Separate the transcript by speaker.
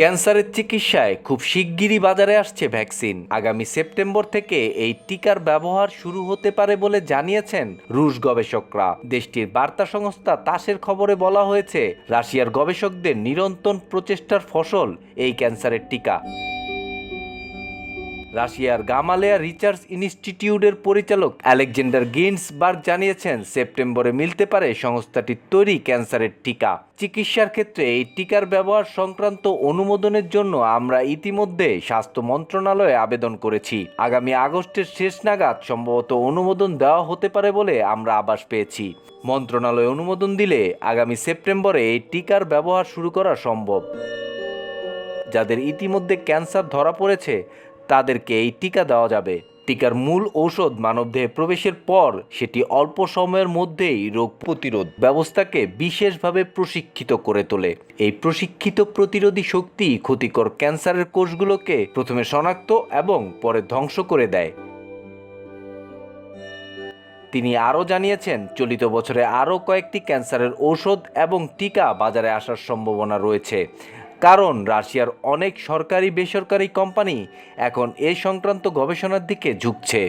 Speaker 1: ক্যান্সারের চিকিৎসায় খুব শিগগিরই বাজারে আসছে ভ্যাকসিন। আগামী সেপ্টেম্বর থেকে এই টিকার ব্যবহার শুরু হতে পারে বলে জানিয়েছেন রুশ গবেষকরা। দেশটির বার্তা সংস্থা তাসের খবরে বলা হয়েছে, রাশিয়ার গবেষকদের নিরন্তর প্রচেষ্টার ফসল এই ক্যান্সারের টিকা। রাশিয়ার গামালেয়া রিসার্চ ইনস্টিটিউটের পরিচালক আলেকজান্ডার গিন্সবার্গ জানিয়েছেন, সেপ্টেম্বরে মিলতে পারে সংস্থাটির তৈরি ক্যান্সারের টিকা। চিকিৎসার ক্ষেত্রে এই টিকার ব্যবহার সংক্রান্ত অনুমোদনের জন্য আমরা ইতিমধ্যে স্বাস্থ্য মন্ত্রণালয়ে আবেদন করেছি। আগামী আগস্টের শেষ নাগাদ সম্ভবত অনুমোদন দেওয়া হতে পারে বলে আমরা আবাস পেয়েছি। মন্ত্রণালয় অনুমোদন দিলে আগামী সেপ্টেম্বরে এই টিকার ব্যবহার শুরু করা সম্ভব। যাদের ইতিমধ্যে ক্যান্সার ধরা পড়েছে তাদেরকে এই টিকা দেওয়া যাবে। টিকার মূল ঔষধ মানবদেহে প্রবেশের পর সেটি অল্প সময়ের মধ্যেই রোগ প্রতিরোধ ব্যবস্থাকে বিশেষভাবে প্রশিক্ষিত করে তোলে। এই প্রশিক্ষিত প্রতিরোধী শক্তি ক্ষতিকর ক্যান্সারের কোষগুলোকে প্রথমে শনাক্ত এবং পরে ধ্বংস করে দেয়। তিনি আরও জানিয়েছেন, চলিত বছরে আরও কয়েকটি ক্যান্সারের ঔষধ এবং টিকা বাজারে আসার সম্ভাবনা রয়েছে। কারণ রাশিয়ার অনেক সরকারি বেসরকারি কোম্পানি এখন এ সংক্রান্ত গবেষণার দিকে ঝুঁকছে।